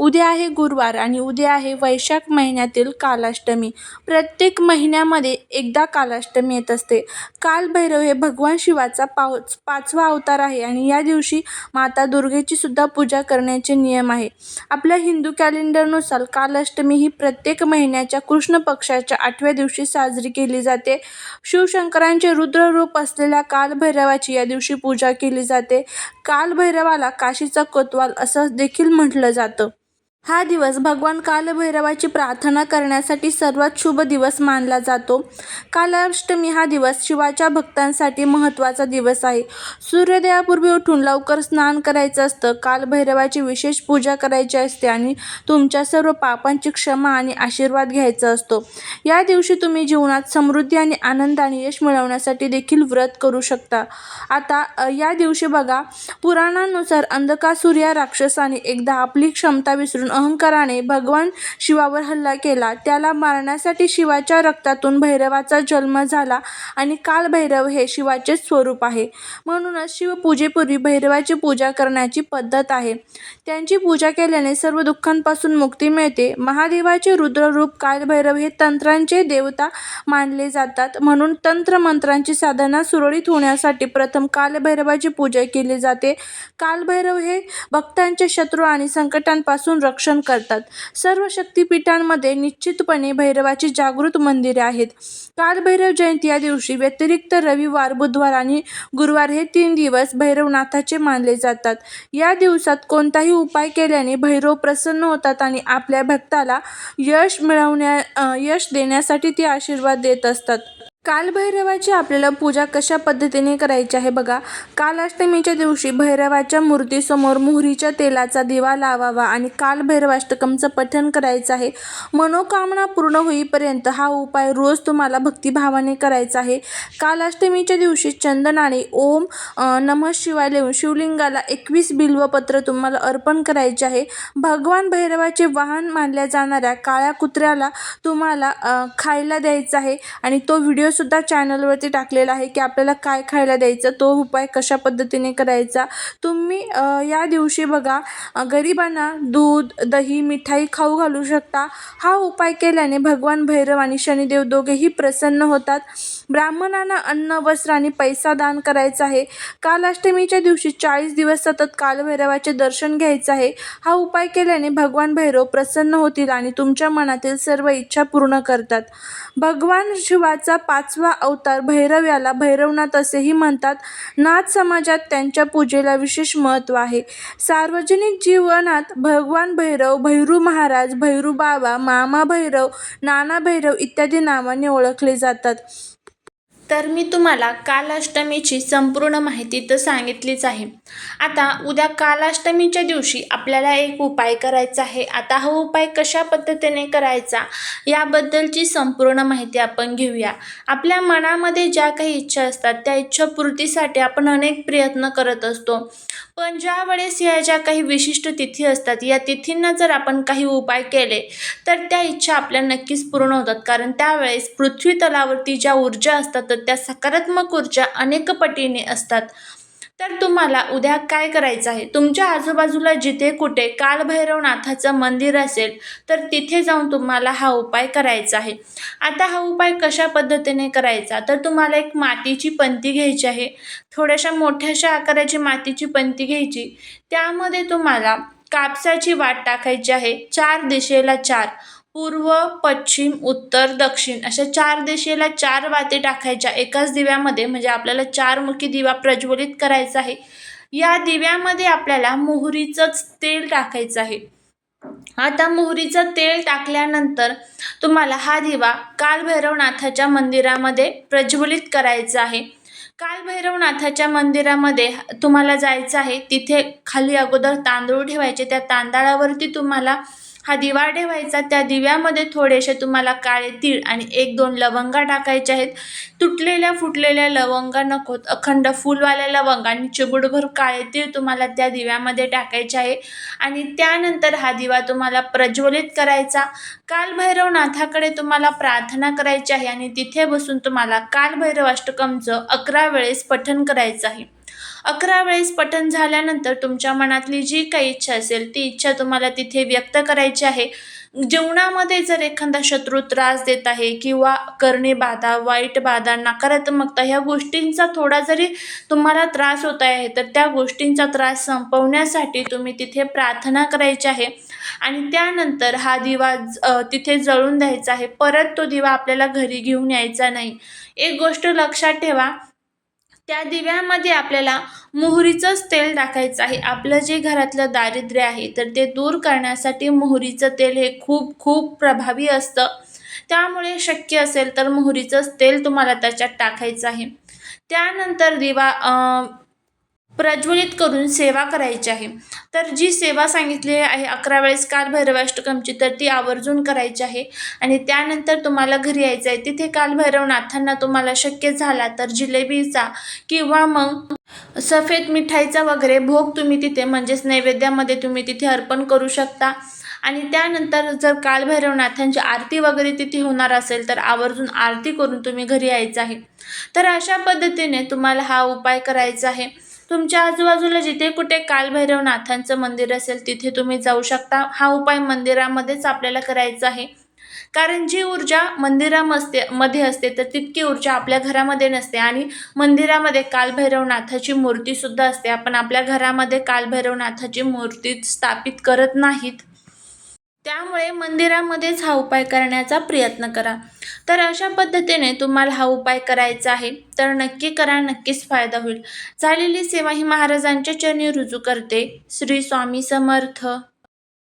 उद्या आहे गुरुवार आणि उद्या आहे वैशाख महिन्यातील कालाष्टमी. प्रत्येक महिन्यामध्ये एकदा कालाष्टमी येत असते. कालभैरव हे भगवान शिवाचा पाच पाचवा अवतार आहे आणि या दिवशी माता दुर्गेची सुद्धा पूजा करण्याचे नियम आहे. आपल्या हिंदू कॅलेंडरनुसार कालाष्टमी ही प्रत्येक महिन्याच्या कृष्ण पक्षाच्या आठव्या दिवशी साजरी केली जाते. शिवशंकरांचे रुद्ररूप असलेल्या कालभैरवाची या दिवशी पूजा केली जाते. कालभैरवाला काशीचा कोतवाल असं देखील म्हटलं जातं. हा दिवस भगवान कालभैरवाची प्रार्थना करण्यासाठी सर्वात शुभ दिवस मानला जातो. कालाष्टमी हा दिवस शिवाच्या भक्तांसाठी महत्त्वाचा दिवस आहे. सूर्योदयापूर्वी उठून लवकर स्नान करायचं असतं कालभैरवाची विशेष पूजा करायची असते आणि तुमच्या सर्व पापांची क्षमा आणि आशीर्वाद घ्यायचा असतो. या दिवशी तुम्ही जीवनात समृद्धी आणि आनंद आणि यश मिळवण्यासाठी देखील व्रत करू शकता. आता या दिवशी बघा पुराणानुसार अंधकासूर्या राक्षसाने एकदा आपली क्षमता विसरून अहंकाराने भगवान शिवावर हल्ला केला. त्याला मारण्यासाठी शिवाच्या रक्तातून भैरवाचा जन्म झाला आणि कालभैरव हे शिवाचे स्वरूप आहे. म्हणूनच शिवपूजेपूर्वी भैरवाची पूजा करण्याची पद्धत आहे. त्यांची पूजा केल्याने सर्व दुःखांपासून मुक्ती मिळते. महादेवाचे रुद्ररूप कालभैरव हे तंत्रांचे देवता मानले जातात. म्हणून तंत्रमंत्रांची साधना सुरळीत होण्यासाठी प्रथम कालभैरवाची पूजा केली जाते. कालभैरव हे भक्तांचे शत्रू आणि संकटांपासून रक्षण करतात. सर्व शक्तिपीठांमध्ये निश्चितपणे भैरवाची जागृत मंदिरे आहेत. कालभैरव जयंती या दिवशी व्यतिरिक्त रविवार बुधवार आणि गुरुवार हे तीन दिवस भैरवनाथाचे मानले जातात. या दिवसात कोणताही उपाय केल्याने भैरव प्रसन्न होतात आणि आपल्या भक्ताला यश मिळवण्या यश देण्यासाठी ते आशीर्वाद देत असतात. कालभैरवाची आपल्याला पूजा कशा पद्धतीने करायची आहे बघा. कालाष्टमीच्या दिवशी भैरवाच्या मूर्तीसमोर मोहरीच्या तेलाचा दिवा लावावा आणि कालभैरवाष्टकमचं पठण करायचं आहे. मनोकामना पूर्ण होईपर्यंत हा उपाय रोज तुम्हाला भक्तिभावाने करायचा आहे. कालाष्टमीच्या दिवशी चंदनाने ओम नम नमः शिवाय लिहून शिवलिंगाला एकवीस बिल्वपत्र तुम्हाला अर्पण करायचे आहे. भगवान भैरवाचे वाहन मानल्या जाणाऱ्या काळ्या कुत्र्याला तुम्हाला खायला द्यायचं आहे आणि तो व्हिडिओ व्हिडिओसुद्धा चॅनलवरती टाकलेला आहे की आपल्याला काय खायला द्यायचं तो उपाय कशा पद्धतीने करायचा तुम्ही या दिवशी बघा गरिबांना दूध दही मिठाई खाऊ घालू शकता. हा उपाय केल्याने भगवान भैरव आणि शनिदेव दोघेही प्रसन्न होतात. ब्राह्मणांना अन्न वस्त्र आणि पैसा दान करायचा आहे. कालाष्टमीच्या दिवशी चाळीस दिवस सतत कालभैरवाचे दर्शन घ्यायचं आहे. हा उपाय केल्याने भगवान भैरव प्रसन्न होतील आणि तुमच्या मनातील सर्व इच्छा पूर्ण करतात. भगवान शिवाचा पाचवा अवतार भैरव याला भैरवनाथ असेही म्हणतात. नाथ समाजात त्यांच्या पूजेला विशेष महत्त्व आहे. सार्वजनिक जीवनात भगवान भैरव भैरू महाराज भैरू बाबा मामा भैरव नाना भैरव इत्यादी नावाने ओळखले जातात. तर मी तुम्हाला कालाष्टमीची संपूर्ण माहिती तर सांगितलीच आहे. आता उद्या कालाष्टमीच्या दिवशी आपल्याला एक उपाय करायचा आहे. आता हा उपाय कशा पद्धतीने करायचा याबद्दलची संपूर्ण माहिती आपण घेऊया. आपल्या मनामध्ये ज्या काही इच्छा असतात त्या इच्छापूर्तीसाठी आपण अनेक प्रयत्न करत असतो. पण ज्या वेळेस या ज्या काही विशिष्ट तिथी असतात या तिथींना जर आपण काही उपाय केले तर त्या इच्छा आपल्या नक्कीच पूर्ण होतात. कारण त्यावेळेस पृथ्वी तलावरती ज्या ऊर्जा असतात तर त्या सकारात्मक ऊर्जा अनेक पटीने असतात. तर तुम्हाला उद्या काय करायचं आहे? तुमच्या आजूबाजूला जिथे कुठे कालभैरवनाथाचं मंदिर असेल तर तिथे जाऊन तुम्हाला हा उपाय करायचा आहे. आता हा उपाय कशा पद्धतीने करायचा? तर तुम्हाला एक मातीची पंती घ्यायची आहे. थोड्याशा मोठ्याशा आकाराची मातीची पंती घ्यायची. त्यामध्ये तुम्हाला कापसाची वाट टाकायची आहे. चार दिशेला चार. पूर्व पश्चिम उत्तर दक्षिण अशा चार दिशेला चार वाती टाकायच्या. एकाच दिव्यामध्ये म्हणजे आपल्याला चारमुखी दिवा प्रज्वलित करायचा आहे. या दिव्यामध्ये आपल्याला मोहरीचंच तेल टाकायचं आहे. आता मोहरीचं तेल टाकल्यानंतर तुम्हाला हा दिवा कालभैरवनाथाच्या मंदिरामध्ये प्रज्वलित करायचा आहे. कालभैरवनाथाच्या मंदिरामध्ये तुम्हाला जायचं आहे तिथे खाली अगोदर तांदूळ ठेवायचे. त्या तांदळावरती तुम्हाला हा दिवा ठेवायचा. त्या दिव्यामध्ये थोडेसे तुम्हाला काळे तीळ आणि एक दोन लवंगा टाकायचे आहेत. तुटलेल्या फुटलेल्या लवंगा नकोत अखंड फुलवाल्या लवंगा आणि चिबुडभर काळे तीळ तुम्हाला त्या दिव्यामध्ये टाकायचे आहे. आणि त्यानंतर हा दिवा तुम्हाला प्रज्वलित करायचा. कालभैरवनाथाकडे तुम्हाला प्रार्थना करायची आहे आणि तिथे बसून तुम्हाला कालभैरव अष्टकमचं अकरा वेळेस पठण करायचं आहे. अकरा वेळेस पठण झाल्यानंतर तुमच्या मनातली जी काही इच्छा असेल ती इच्छा तुम्हाला तिथे व्यक्त करायची आहे. जीवनामध्ये जर एखादा शत्रू त्रास देत आहे किंवा करणे बाधा वाईट बाधा नकारात्मकता ह्या गोष्टींचा थोडा जरी तुम्हाला त्रास होत आहे तर त्या गोष्टींचा त्रास संपवण्यासाठी तुम्ही तिथे प्रार्थना करायची आहे. आणि त्यानंतर हा दिवा तिथे जळून द्यायचा आहे. परत तो दिवा आपल्याला घरी घेऊन यायचा नाही. एक गोष्ट लक्षात ठेवा त्या दिव्यामध्ये आपल्याला मोहरीचंच तेल टाकायचं आहे. आपलं जे घरातलं दारिद्र्य आहे तर ते दूर करण्यासाठी मोहरीचं तेल हे खूप खूप प्रभावी असतं. त्यामुळे शक्य असेल तर मोहरीचंच तेल तुम्हाला त्याच्यात टाकायचं आहे. त्यानंतर दिवा प्रज्वलित करून सेवा करायची आहे. तर जी सेवा सांगितली आहे अकरा वेळेस काल भैरवाष्टकमची तर ती आवर्जून करायची आहे. आणि त्यानंतर तुम्हाला घरी यायचं आहे. तिथे काल भैरवनाथांना तुम्हाला शक्य झाला तर जिलेबीचा किंवा मग सफेद मिठाईचा वगैरे भोग तुम्ही तिथे म्हणजेच नैवेद्यामध्ये तुम्ही तिथे अर्पण करू शकता. आणि त्यानंतर जर कालभैरवनाथांची आरती वगैरे तिथे होणार असेल तर आवर्जून आरती करून तुम्ही घरी यायचं आहे. तर अशा पद्धतीने तुम्हाला हा उपाय करायचा आहे. तुमच्या आजूबाजूला जिथे कुठे कालभैरवनाथांचं मंदिर असेल तिथे तुम्ही जाऊ शकता. हा उपाय मंदिरामध्येच आपल्याला करायचा आहे. कारण जी ऊर्जा मंदिरामध्ये मध्ये असते तर तितकी ऊर्जा आपल्या घरामध्ये नसते. आणि मंदिरामध्ये कालभैरवनाथाची मूर्तीसुद्धा असते. आपण आपल्या घरामध्ये कालभैरवनाथाची मूर्ती स्थापित करत नाहीत. त्यामुळे मंदिरामध्येच हा उपाय करण्याचा प्रयत्न करा. तर अशा पद्धतीने तुम्हाला हा उपाय करायचा आहे तर नक्की करा नक्कीच फायदा होईल. झालेली सेवा ही महाराजांच्या चरणी रुजू करते. श्री स्वामी समर्थ.